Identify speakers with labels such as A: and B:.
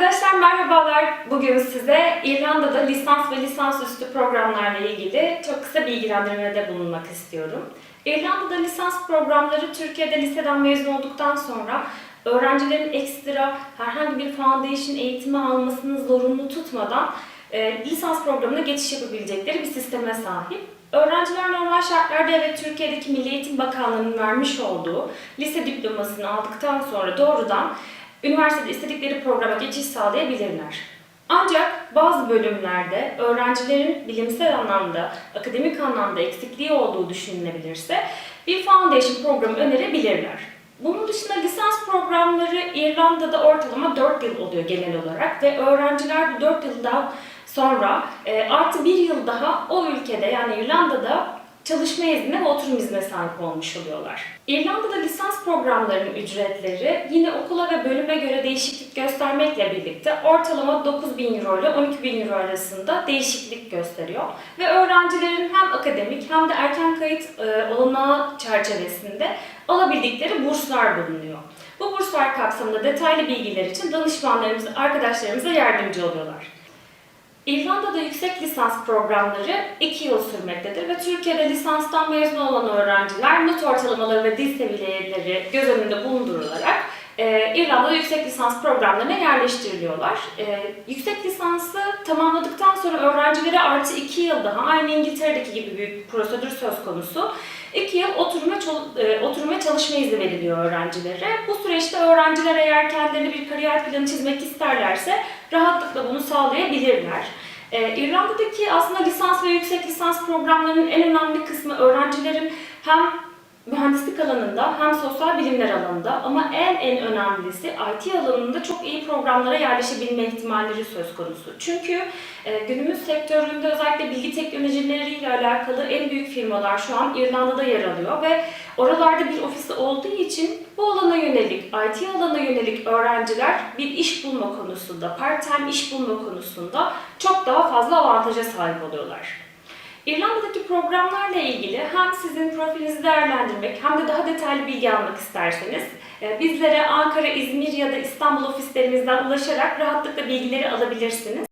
A: Arkadaşlar merhabalar. Bugün size İrlanda'da lisans ve lisansüstü programlarla ilgili çok kısa bilgilendirmede bulunmak istiyorum. İrlanda'da lisans programları Türkiye'de liseden mezun olduktan sonra öğrencilerin ekstra herhangi bir foundation eğitimi almasını zorunlu tutmadan e, lisans programına geçiş yapabilecekleri bir sisteme sahip. Öğrenciler normal şartlarda evet Türkiye'deki Milli Eğitim Bakanlığı'nın vermiş olduğu lise diplomasını aldıktan sonra doğrudan üniversitede istedikleri programa geçiş sağlayabilirler. Ancak bazı bölümlerde öğrencilerin bilimsel anlamda, akademik anlamda eksikliği olduğu düşünülebilirse bir foundation programı önerebilirler. Bunun dışında lisans programları İrlanda'da ortalama 4 yıl oluyor genel olarak ve öğrenciler bu 4 yıldan sonra e, artı bir yıl daha o ülkede yani İrlanda'da çalışma iznine ve oturum iznine sahip olmuş oluyorlar. İrlanda'da lisans programlarının ücretleri yine okula ve bölüme göre değişiklik göstermekle birlikte ortalama 9 bin euro ile 12 bin euro arasında değişiklik gösteriyor. Ve öğrencilerin hem akademik hem de erken kayıt e, olanağı çerçevesinde alabildikleri burslar bulunuyor. Bu burslar kapsamında detaylı bilgiler için danışmanlarımız, arkadaşlarımıza yardımcı oluyorlar. İrlanda'da yüksek lisans programları 2 yıl sürmektedir ve Türkiye'de lisanstan mezun olan öğrenciler not ortalamaları ve dil seviyeleri göz önünde bulundurularak e, İrlanda'da yüksek lisans programlarına yerleştiriliyorlar. E, yüksek lisansı tamamladıktan sonra öğrencilere artı 2 yıl daha aynı İngiltere'deki gibi bir prosedür söz konusu. 2 yıl çol- e, oturum ve çalışma izni veriliyor öğrencilere. Bu süreçte öğrenciler eğer kendileri bir kariyer planı çizmek isterlerse rahatlıkla bunu sağlayabilirler. Ee, İrlanda'daki aslında lisans ve yüksek lisans programlarının en önemli kısmı öğrencilerin hem mühendislik alanında hem sosyal bilimler alanında ama en en önemlisi IT alanında çok iyi programlara yerleşebilme ihtimalleri söz konusu. Çünkü e, günümüz sektöründe özellikle bilgi teknolojileriyle alakalı en büyük firmalar şu an İrlanda'da yer alıyor ve oralarda bir ofisi olduğu için bu alana yönelik, IT alana yönelik öğrenciler bir iş bulma konusunda, part-time iş bulma konusunda çok daha fazla avantaja sahip oluyorlar. İrlanda'daki programlarla ilgili hem sizin profilinizi değerlendirmek hem de daha detaylı bilgi almak isterseniz e, bizlere Ankara, İzmir ya da İstanbul ofislerimizden ulaşarak rahatlıkla bilgileri alabilirsiniz.